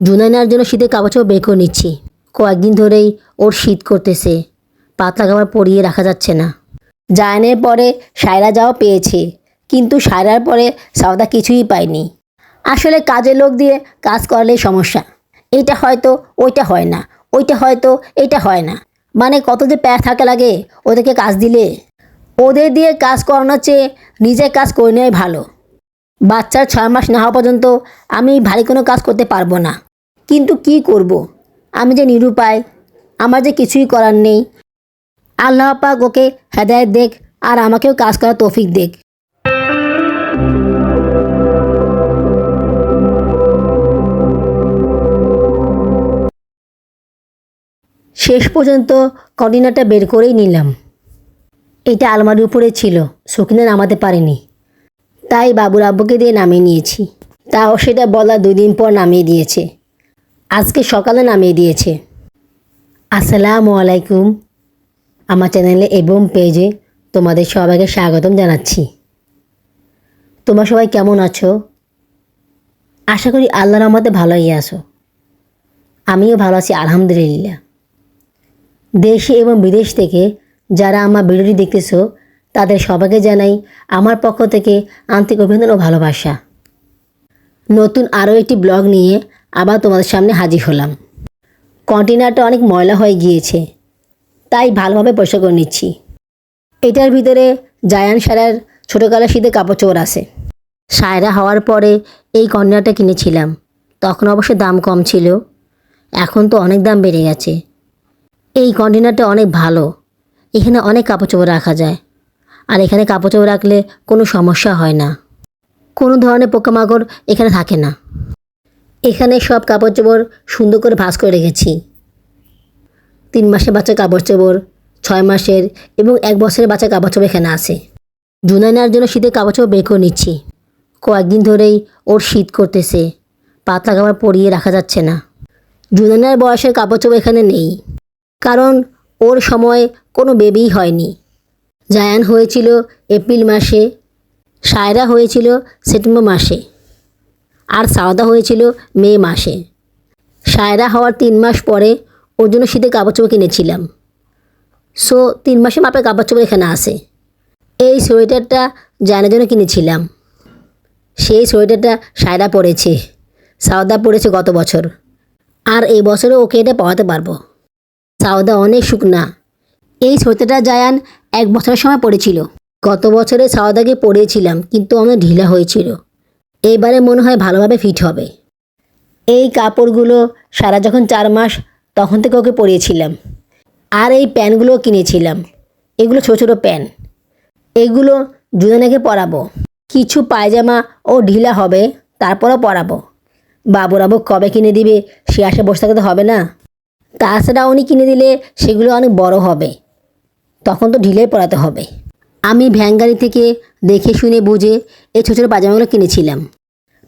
জুনাইনার জন্য শীতের কাপড় বের করে নিচ্ছি। কয়েকদিন ধরেই ওর শীত করতেছে। পাতলা কাপড় পরিয়ে রাখা যাচ্ছে না। জায়নের পরে সায়রা যাও পেয়েছে, কিন্তু সায়রার পরে সাওদা কিছুই পায়নি। আসলে কাজের লোক দিয়ে কাজ করলেই সমস্যা। এইটা হয়তো ওইটা হয় না, ওইটা হয়তো এইটা হয় না। মানে কত যে প্যার থাকা লাগে ওদেরকে কাজ দিলে। ওদের দিয়ে কাজ করানোর চেয়ে নিজের কাজ করে নেওয়াই ভালো। বাচ্চার ছয় মাস না হওয়া পর্যন্ত আমি ভারী কোনো কাজ করতে পারব না। কিন্তু কি করব। আমি যে নিরুপায়, আমার যে কিছুই করার নেই। আল্লাহ পাক ওকে হেদায়ত দেখ আর আমাকেও কাজ করার তৌফিক দেখ। শেষ পর্যন্ত কন্টেনারটা বের করেই নিলাম। এটা আলমারির উপরে ছিল সকিনা নামাতে পারেনি। তাই বাবুর আব্বুকে দিয়ে নামিয়ে নিয়েছি। তাও সেটা বলা দুই দিন পর নামিয়ে দিয়েছে। আজকে সকালে নামিয়ে দিয়েছে। আসসালামু আলাইকুম। আমার চ্যানেলে এবং পেজে তোমাদের সবাইকে স্বাগতম জানাচ্ছি। তোমরা সবাই কেমন আছো? আশা করি আল্লাহর রহমতে ভালোই আছো। আমিও ভালো আছি, আলহামদুলিল্লাহ। দেশে এবং বিদেশ থেকে যারা আমার ভিডিওটি দেখতেছো, তাদের সবাইকে জানাই আমার পক্ষ থেকে আন্তরিক অভিনন্দন ও ভালোবাসা। নতুন আরও একটি ব্লগ নিয়ে আবার তোমাদের সামনে হাজির হলাম। কন্টেনারটা অনেক ময়লা হয়ে গিয়েছে, তাই ভালোভাবে পরিষ্কার করে নিচ্ছি। এটার ভিতরে জায়ান সারার ছোটোকালের শীতে কাপড় চোপড় আছে। সায়রা হওয়ার পরে এই কন্টেনারটা কিনেছিলাম, তখন অবশ্য দাম কম ছিল, এখন তো অনেক দাম বেড়ে গেছে। এই কন্টেনারটা অনেক ভালো, এখানে অনেক কাপড় চোপড় রাখা যায়, আর এখানে কাপড় চোপড় রাখলে কোনো সমস্যা হয় না। কোনো ধরনের পোকামাকড় এখানে থাকে না। এখানে সব কাপড় চোপড় সুন্দর করে ভাঁজ করে রেখেছি। তিন মাসের বাচ্চার কাপড় চোপড় ছয় মাসের এবং এক বছরের বাচ্চা কাপড় চোপড় এখানে আছে। জুনাইনার জন্য শীতের কাপড় চোপড় বের করে নিচ্ছি। কয়েকদিন ধরেই ওর শীত করতেছে, পাতলা কাপড় পরিয়ে রাখা যাচ্ছে না। জুনাইনার বয়সের কাপড় চোপড় এখানে নেই, কারণ ওর সময় কোনো বেবিই হয়নি। জায়ান হয়েছিল এপ্রিল মাসে, সায়রা হয়েছিল সেপ্টেম্বর মাসে। আর সাওদা হয়েছিল মে মাসে। সায়রা হওয়ার তিন মাস পরে ওর জন্য শীতের কাপড় চোপড় কিনেছিলাম। সো, তিন মাসে মাপের কাপড় চোপড় এখানে আসে এই সোয়েটারটা জানার জন্য কিনেছিলাম। সেই সোয়েটারটা সায়রা পরেছে। সাওদা পরেছে গত বছর। আর এই বছরে ওকে এটা পাওয়াতে পারব। সাউদা অনেক শুকনা। এই সোয়েটারটা জায়ান এক বছরের সময় পড়েছিল গত বছরে সাউদাকে পরিয়েছিলাম, কিন্তু অনেক ঢিলা হয়েছিল। এইবারে মনে হয় ভালোভাবে ফিট হবে। এই কাপড়গুলো সারা যখন চার মাস তখন থেকে ওকে পরিয়েছিলাম। আর এই প্যান্টগুলো কিনেছিলাম। এগুলো ছোটো ছোটো প্যান এগুলো জুদানাকে পরাবো। কিছু পায়জামা ও ঢিলা হবে, তারপরও পরাবো। বাবুরাবু কবে কিনে দিবে সে আসে বসে থাকতে হবে না। তাছাড়া উনি কিনে দিলে সেগুলো অনেক বড় হবে। তখন তো ঢিলেই পড়াতে হবে। আমি ভ্যানগাড়ি থেকে দেখে শুনে বুঝে এই ছোটো ছোটো পাজামাগুলো কিনেছিলাম।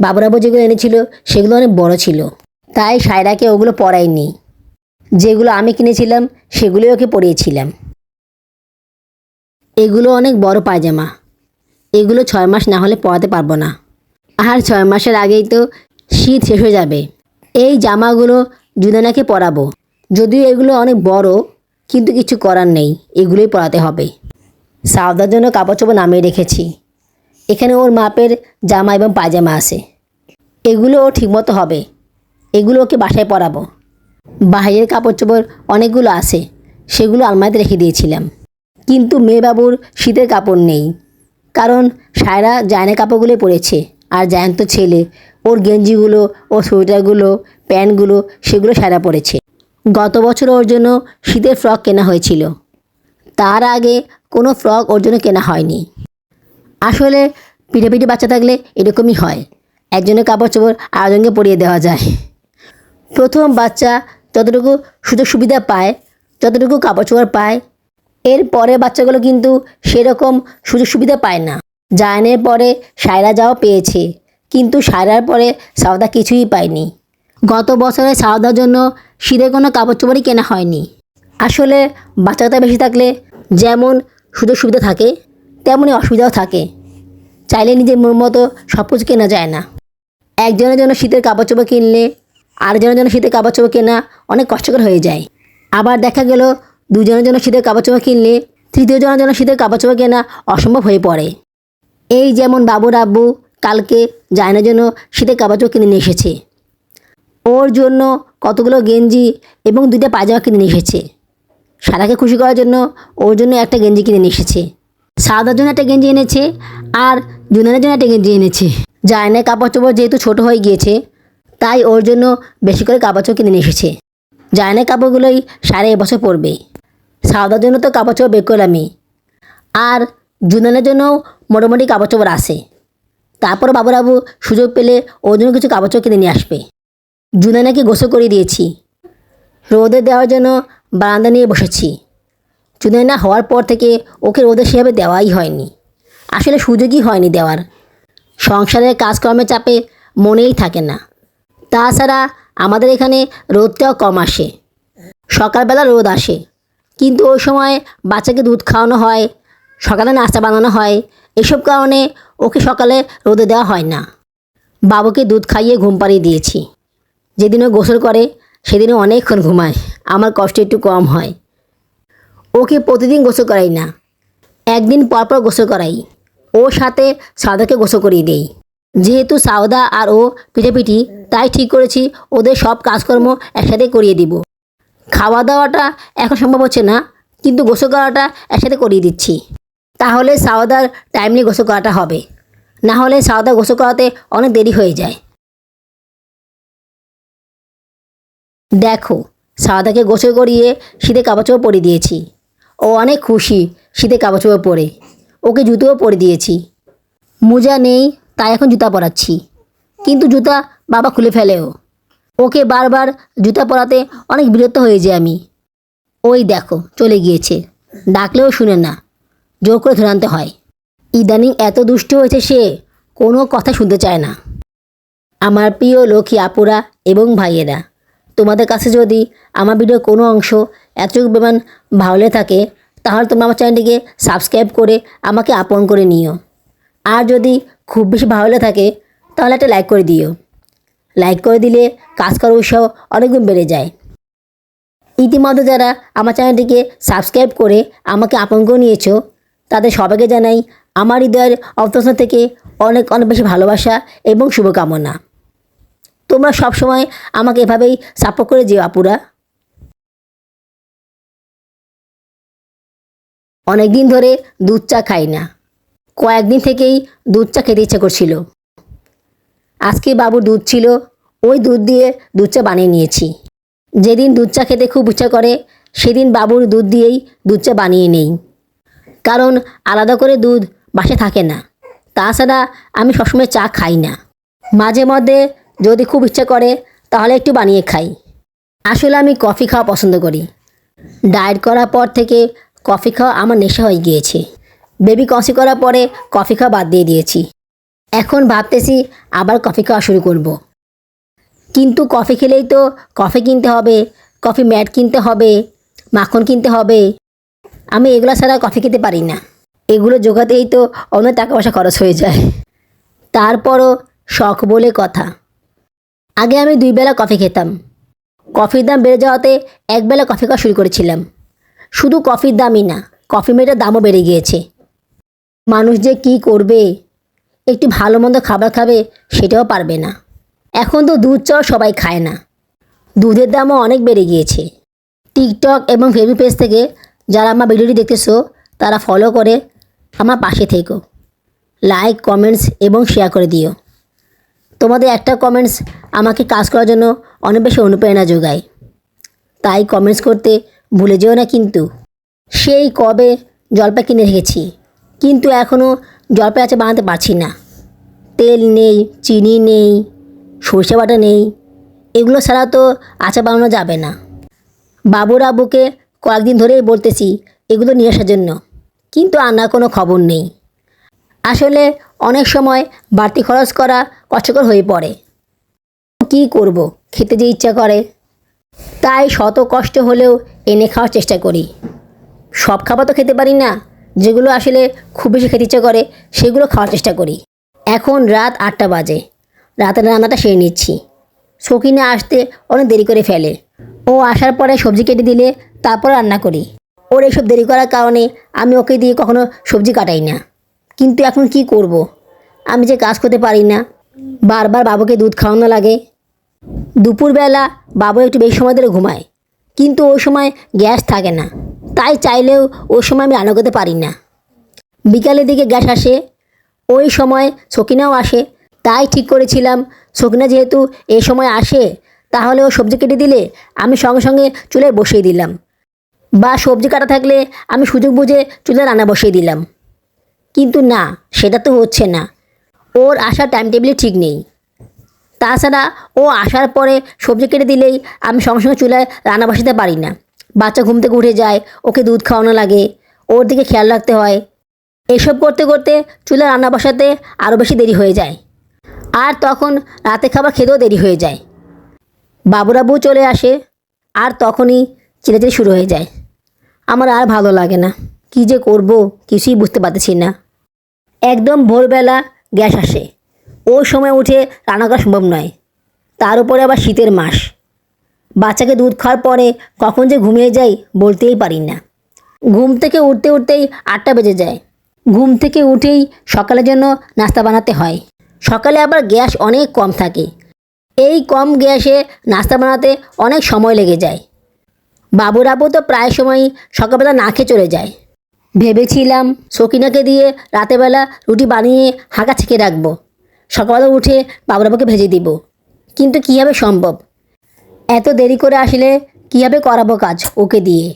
বাবুরাবু যেগুলো এনেছিল, সেগুলো অনেক বড় ছিল। তাই সায়রাকে ওগুলো পরাইনি। যেগুলো আমি কিনেছিলাম, সেগুলোই ওকে পরিয়েছিলাম। এগুলো অনেক বড় পায়জামা। এগুলো ছয় মাস না হলে পরাতে পারব না। আর ছয় মাসের আগেই তো শীত শেষ হয়ে যাবে। এই জামাগুলো জুদানাকে পরাবো। যদিও এগুলো অনেক বড়, কিন্তু কিছু করার নেই। এগুলোই পরাতে হবে। সাউদার জন্য কাপড় চোপড় নামিয়ে রেখেছি। এখানে ওর মাপের জামা এবং পায়জামা আছে। এগুলো ও ঠিকমতো হবে। এগুলো ওকে বাসায় পরাবো। বাইরের কাপড় চোপড় অনেকগুলো আছে। সেগুলো আলমারিতে রেখে দিয়েছিলাম। কিন্তু মেয়েবাবুর শীতের কাপড় নেই। কারণ সায়রা জায়নের কাপড়গুলো পরেছে আর জায়ন তো ছেলে। ওর গেঞ্জিগুলো, ওর সোয়েটারগুলো, প্যান্টগুলো, সেগুলো সায়রা পরেছে। গত বছর ওর জন্য শীতের ফ্রক কেনা হয়েছিল। তার আগে কোনো ফ্রক ওর জন্য কেনা হয়নি। আসলে পিঠে পিঠে বাচ্চা থাকলে এরকমই হয়। একজনের কাপড় চোপড় আরেকজনকে পরিয়ে দেওয়া যায়। প্রথম বাচ্চা যতটুকু সুযোগ সুবিধা পায়, যতটুকু কাপড় চোপড় পায়, এর পরের বাচ্চাগুলো কিন্তু সেরকম সুযোগ সুবিধা পায় না। জায়নের পরে সায়রা যাও পেয়েছে, কিন্তু সায়রার পরে সাওদা কিছুই পায়নি। গত বছরে সাওদার জন্য শীতের কোনো কাপড় চোপড়ই কেনা হয়নি। আসলে বাচ্চাটা বেশি থাকলে যেমন সুযোগ সুবিধা থাকে, তেমনই অসুবিধাও থাকে। চাইলে নিজের মন মতো সব কিছু কেনা যায় না। একজনের জন্য শীতের কাপড় চোপড় কিনলে আরেকজনের জনের জন্য শীতের কাপড় চোপড় কেনা অনেক কষ্টকর হয়ে যায়। আবার দেখা গেল, দুজনের জন্য শীতের কাপড় চোপড় কিনলে তৃতীয় জনের জন্য শীতের কাপড় চোপড় কেনা অসম্ভব হয়ে পড়ে। এই যেমন বাবুর আব্বু কালকে জায়নার জন্য শীতের কাপড় চোপড় কিনে নিয়ে এসেছে। ওর জন্য কতগুলো গেঞ্জি এবং দুইটা পায়জামা কিনে নিয়ে এসেছে। সারাকে খুশি করার জন্য ওর জন্য একটা গেঞ্জি কিনে নিয়ে এসেছে। সাদার জন্য একটা গেঞ্জি এনেছে আর জুনানের জন্য একটা গেঞ্জি এনেছে। জায়নের কাপড় চোপড় যেহেতু ছোটো হয়ে গিয়েছে, তাই ওর জন্য বেশি করে কাপড় চোপড় কিনে নিয়ে এসেছে। জায়নের কাপড়গুলোই সাড়ে এবছর পরবে। সাদার জন্য তো কাপড় চোপড় বের করলামই আর জুনানের জন্যও মোটামুটি কাপড় চোপড় আসে তারপর বাবুরাবু সুযোগ পেলে ওর জন্য কিছু কাপড় চোপড় কিনে নিয়ে আসবে। জুনানাকে গোসল করে দিয়েছি। রোদে দেওয়ার জন্য বারান্দা নিয়ে বসেছি। জুনানা হওয়ার পর থেকে ওকে রোদে সেভাবে দেওয়াই হয়নি। আসলে সুযোগই হয়নি দেওয়ার। সংসারের কাজকর্মের চাপে মনেই থাকে না। তাছাড়া আমাদের এখানে রোদটাও কম আসে। সকালবেলা রোদ আসে। কিন্তু ওই সময় বাচ্চাকে দুধ খাওয়ানো হয়, সকালে নাস্তা বানানো হয়, এসব কারণে ওকে সকালে রোদে দেওয়া হয় না। বাবুকে দুধ খাইয়ে ঘুম পাড়িয়ে দিয়েছি। যেদিনও গোসল করে সেদিনও অনেকক্ষণ ঘুমায়। আমার কষ্ট একটু কম হয়। ওকে প্রতিদিন গোসল করাই না। একদিন পরপর পর গোসল করাই। ওর সাথে সাউদাকে গোসল করিয়ে দেই। যেহেতু সাউদা আর ও পিঠাপিঠি, তাই ঠিক করেছি ওদের সব কাজকর্ম একসাথে করিয়ে দিব। খাওয়া দাওয়াটা এখন সম্ভব হচ্ছে না, কিন্তু গোসল করাটা একসাথে করিয়ে দিচ্ছি। তাহলে সাউদার টাইম নিয়ে গোসল করাটা হবে। না হলে সাউদা গোসল করাতে অনেক দেরি হয়ে যায়। দেখো সাদাকে গোসল করিয়ে শীতে কাপড় পরে দিয়েছি। ও অনেক খুশি শীতে কাপড় পরে। ওকে জুতোও পরে দিয়েছি। মোজা নেই, তাই এখন জুতা পরাচ্ছি। কিন্তু জুতা বাবা খুলে ফেলেও। ওকে বারবার জুতা পরাতে অনেক বিরক্ত হয়ে যাই আমি। ওই দেখো, চলে গিয়েছে। ডাকলেও শুনে না। জোর করে ধরে আনতে হয়। ইদানিং এত দুষ্ট হয়েছে সে, কোনো কথা শুনতে চায় না। আমার প্রিয় লক্ষ্মী আপুরা এবং ভাইয়েরা তোমাদের কাছে যদি আমার ভিডিওর কোনো অংশ এতটুকু বেমান ভালো থাকে, তাহলে তোমরা আমার চ্যানেলটিকে সাবস্ক্রাইব করে আমাকে আপন করে নিও। আর যদি খুব বেশি ভালো থাকে, তাহলে একটা লাইক করে দিও। লাইক করে দিলে কাজ করার উৎসাহ অনেকগুণ বেড়ে যায়। ইতিমধ্যে যারা আমার চ্যানেলটিকে সাবস্ক্রাইব করে আমাকে আপন করে নিয়েছো, তাদের সবাইকে জানাই আমার হৃদয়ের অবতরণ থেকে অনেক অনেক বেশি ভালোবাসা এবং শুভকামনা। তোমরা সবসময় আমাকে এভাবেই সাপোর্ট করে যেও আপুরা। অনেক দিন ধরে দুধ চা খাই না। কয়েকদিন থেকেই দুধ চা খেতে ইচ্ছা করছিল। আজকে বাবুর দুধ ছিল, ওই দুধ দিয়ে দুধ চা বানিয়ে নিয়েছি। যেদিন দুধ চা খেতে খুব ইচ্ছা করে, সেদিন বাবুর দুধ দিয়েই দুধ চা বানিয়ে নেই। কারণ আলাদা করে দুধ বাসে থাকে না। তাছাড়া আমি সবসময় চা খাই না। মাঝে মধ্যে যদি খুব ইচ্ছা করে, তাহলে একটু বানিয়ে খাই। আসলে আমি কফি খাওয়া পছন্দ করি। ডায়েট করার পর থেকে কফি খাওয়া আমার নেশা হয়ে গিয়েছে। বেবি কফি করার পরে কফি খাওয়া বাদ দিয়ে দিয়েছি। এখন ভাবতেছি আবার কফি খাওয়া শুরু করব। কিন্তু কফি খেলেই তো কফি কিনতে হবে, কফি ম্যাট কিনতে হবে, মাখন কিনতে হবে। আমি এগুলো ছাড়া কফি খেতে পারি না। এগুলো জোগাতেই তো অনেক টাকা পয়সা খরচ হয়ে যায়। তারপরও শখ বলে কথা। আগে আমি দুই বেলা কফি খেতাম। কফির দাম বেড়ে যাওয়াতে একবেলা কফি খাওয়া শুরু করেছিলাম। শুধু কফির দামই না, কফি মেটের দামও বেড়ে গিয়েছে। মানুষ যে কি করবে, একটু ভালো মন্দ খাবার খাবে সেটাও পারবে না। এখন তো দুধ চাও সবাই খায় না। দুধের দামও অনেক বেড়ে গিয়েছে। টিকটক এবং ফেসবুক পেজ থেকে যারা আমার ভিডিওটি দেখতেছো, তারা ফলো করে আমার পাশে থেকো। লাইক কমেন্টস এবং শেয়ার করে দিও। তোমাদের একটা কমেন্টস আমাকে কাজ করার জন্য অনেক বেশি অনুপ্রেরণা যোগায়। তাই কমেন্টস করতে ভুলে যেও না কিন্তু। সেই কবে জলপাই কিনে রেখেছি, কিন্তু এখনও জলপাই আচার বানাতে পারছি না। তেল নেই, চিনি নেই, সর্ষে বাটা নেই, এগুলো ছাড়া তো আচার বানানো যাবে না। বাবুর আব্বুকে কয়েকদিন ধরেই বলতেছি, এগুলো নিয়ে আসার জন্য, কিন্তু আনার কোনো খবর নেই। আসলে অনেক সময় বাড়তি খরচ করা কষ্টকর হয়ে পড়ে। কী করব? খেতে যে ইচ্ছা করে। তাই শত কষ্ট হলেও এনে খাওয়ার চেষ্টা করি। সব খাবার তো খেতে পারি না। যেগুলো আসলে খুব বেশি খেতে ইচ্ছা করে, সেগুলো খাওয়ার চেষ্টা করি। এখন রাত আটটা বাজে। রাতের রান্নাটা সেরে নিচ্ছি। সকিনা আসতে অনেক দেরি করে ফেলে। ও আসার পরে সবজি কেটে দিলে তারপর রান্না করি। ওর এইসব দেরি করার কারণে আমি ওকে দিয়ে কখনো সবজি কাটাই না। কিন্তু এখন কি করব। আমি যে কাজ করতে পারি না। বারবার বাবুকে দুধ খাওয়ানো লাগে। দুপুরবেলা বাবু একটু বেশি সময় ধরে ঘুমায়। কিন্তু ওই সময় গ্যাস থাকে না। তাই চাইলেও ওই সময় আমি রান্না করতে পারি না। বিকালের দিকে গ্যাস আসে। ওই সময় সকিনাও আসে। তাই ঠিক করেছিলাম। সকিনা যেহেতু এই সময় আসে, তাহলে ও সবজি কেটে দিলে আমি সঙ্গে সঙ্গে চুলায় বসিয়ে দিলাম। বা সবজি কাটা থাকলে আমি সুযোগ বুঝে চুলে রান্না বসিয়ে দিলাম। কিন্তু না, সেটা তো হচ্ছে না। ওর আসার টাইম টেবিলে ঠিক নেই। তাছাড়া ও আসার পরে সবজি কেটে দিলেই আমি সঙ্গে সঙ্গে চুলায় রান্না বসাতে পারি না। বাচ্চা ঘুম থেকে উঠে যায়, ওকে দুধ খাওয়ানো লাগে, ওর দিকে খেয়াল রাখতে হয়। এসব করতে করতে চুলায় রান্না বসাতে আরও বেশি দেরি হয়ে যায়। আর তখন রাতে খাবার খেতেও দেরি হয়ে যায়। বাবুরাবু চলে আসে, আর তখনই চিলেচিলি শুরু হয়ে যায়। আমার আর ভালো লাগে না। কী যে করব কিছুই বুঝতে পারতেছি না। একদম ভোরবেলা গ্যাস আসে। ওই সময় উঠে রান্না করা সম্ভব নয়। তার উপরে আবার শীতের মাস। বাচ্চাকে দুধ খাওয়ার পরে কখন যে ঘুমিয়ে যাই বলতেই পারি না। ঘুম থেকে উঠতে উঠতেই আটটা বেজে যায়। ঘুম থেকে উঠেই সকালের জন্য নাস্তা বানাতে হয়। সকালে আবার গ্যাস অনেক কম থাকে। এই কম গ্যাসে নাস্তা বানাতে অনেক সময় লেগে যায়। বাবুরাবু তো প্রায় সময়ই সকালবেলা না খেয়ে চলে যায়। ভেবেছিলাম সকিনাকে দিয়ে রাতেবেলা রুটি বানিয়ে হাঁকা ছেঁকে রাখব। সকালবেলা উঠে বাবুরাবুকে ভেজে দিব। কিন্তু কীভাবে সম্ভব? এত দেরি করে আসলে কীভাবে করাবো কাজ ওকে দিয়ে?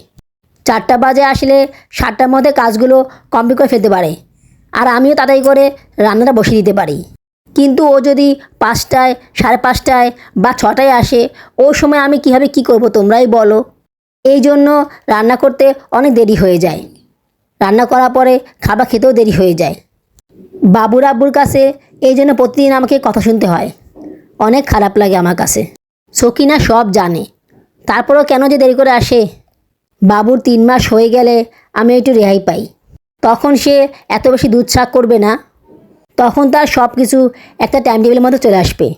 চারটা বাজে আসলে সাতটার মধ্যে কাজগুলো কমপ্লিট করে ফেলতে পারে। আর আমিও তাড়াতাড়ি করে রান্নাটা বসিয়ে দিতে পারি। কিন্তু ও যদি পাঁচটায়, সাড়ে পাঁচটায় বা ছটায় আসে ওই সময় আমি কীভাবে কী করব তোমরাই বলো। এই জন্য রান্না করতে অনেক দেরি হয়ে যায়। রান্না করার পরে খাবার খেতেও দেরি হয়ে যায়। বাবুর আব্বুর কাছে এই জন্য প্রতিদিন আমাকে কথা শুনতে হয়। অনেক খারাপ লাগে আমার কাছে। সকিনা সব জানে। তারপরও কেন যে দেরি করে আসে? বাবুর তিন মাস হয়ে গেলে আমি একটু রেহাই পাই। তখন সে এত বেশি দুধ শাক করবে না। তখন তার সব কিছু একটা টাইম টেবিলের মধ্যে চলে আসবে।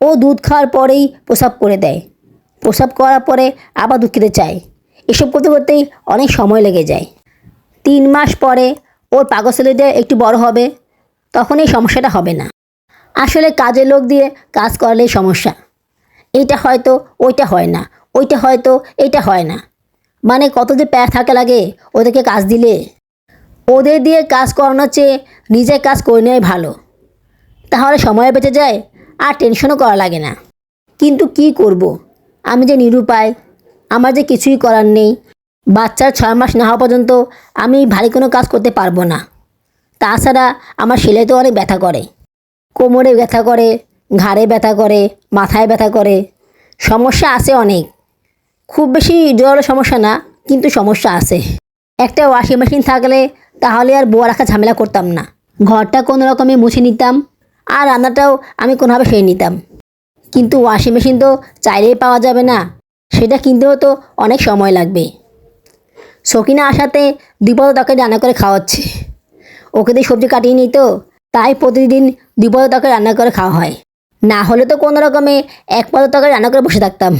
ও দুধ খাওয়ার পরেই প্রসাব করে দেয়। প্রসাব করার পরে আবার দুধ খেতে চায়। এসব করতে করতেই অনেক সময় লেগে যায়। তিন মাস পরে ওর পাকস্থলীটা একটু বড় হবে তখন এই সমস্যাটা হবে না। আসলে কাজের লোক দিয়ে কাজ করলেই সমস্যা। এইটা হয়তো ওইটা হয় না, ওইটা হয়তো এইটা হয় না। মানে কত যে প্যার থাকা লাগে ওদেরকে কাজ দিলে। ওদের দিয়ে কাজ করানোর চেয়ে নিজের কাজ করে নেওয়াই ভালো। তাহলে সময় বেঁচে যায় আর টেনশনও করা লাগে না। কিন্তু কি করব। আমি যে নিরুপায়, আমার যে কিছুই করার নেই বাচ্চার ছয় মাস না হওয়া পর্যন্ত আমি ভারী কোনো কাজ করতে পারব না। তাছাড়া আমার সেলাই তো অনেক ব্যথা করে। কোমরে ব্যথা করে, ঘাড়ে ব্যথা করে, মাথায় ব্যথা করে। সমস্যা আছে অনেক। খুব বেশি জোরালো সমস্যা না, কিন্তু সমস্যা আছে। একটা ওয়াশিং মেশিন থাকলে তাহলে আর বোয়া রাখা ঝামেলা করতাম না। ঘরটা কোনো রকমে মুছে নিতাম, আর রান্নাটাও আমি কোনোভাবে সেরে নিতাম। কিন্তু ওয়াশিং মেশিন তো চাইলেই পাওয়া যাবে না, সেটা কিনতেও তো অনেক সময় লাগবে। সকিনা আসাতে দুপদ তাকে রান্না করে খাওয়াচ্ছে। ওকে দিয়ে সবজি কাটিয়ে নিই তো তাই প্রতিদিন দুপদ তাকে রান্না করে খাওয়া হয়। না হলে তো কোনো রকমে এক পদ তরকারি রান্না করে বসে থাকতাম।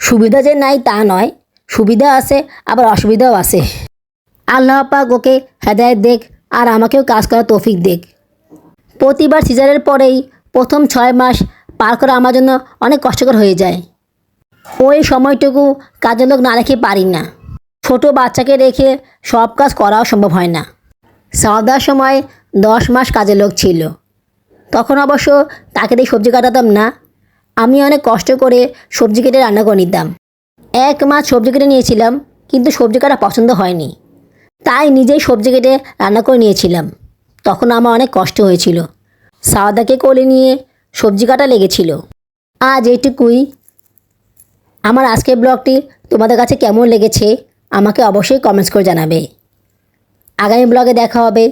সুবিধা যে নাই তা নয়, সুবিধা আছে, আবার অসুবিধাও আছে। আল্লাহ পাক ওকে হেদায়ত দেখ, আর আমাকেও কাজ করার তৌফিক দেখ। প্রতিবার সিজারের পরেই প্রথম ছয় মাস পার করা আমার জন্য অনেক কষ্টকর হয়ে যায়। ওই সময়টুকু কাজের লোক না রেখে পারি না। ছোট বাচ্চাকে রেখে সব কাজ করাও সম্ভব হয় না। সাদার সময় দশ মাস কাজের লোক ছিল। তখন অবশ্য তাকে দিয়ে সবজি কাটাতাম না। আমি অনেক কষ্ট করে সবজি কেটে রান্না করে নিতাম। এক মাস সবজি কেটে নিয়েছিলাম, কিন্তু সবজি কাটা পছন্দ হয়নি। তাই নিজেই সবজি কেটে রান্না করে নিয়েছিলাম। তখন আমার অনেক কষ্ট হয়েছিল। সাওদাকে কোলে নিয়ে সবজি কাটা লেগেছিল। আজ এইটুকুই। আমার আজকের ব্লগটি তোমাদের কাছে কেমন লেগেছে আমাকে অবশ্যই কমেন্টস করে জানাবে। আগামী ব্লগে দেখা হবে।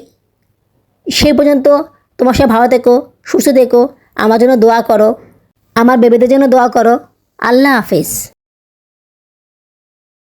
সেই পর্যন্ত তোমার সে ভালো থেকো, সুস্থ থেকো, আমার জন্য দোয়া করো, আমার বেবেদের জন্য দোয়া করো। আল্লাহ হাফেজ।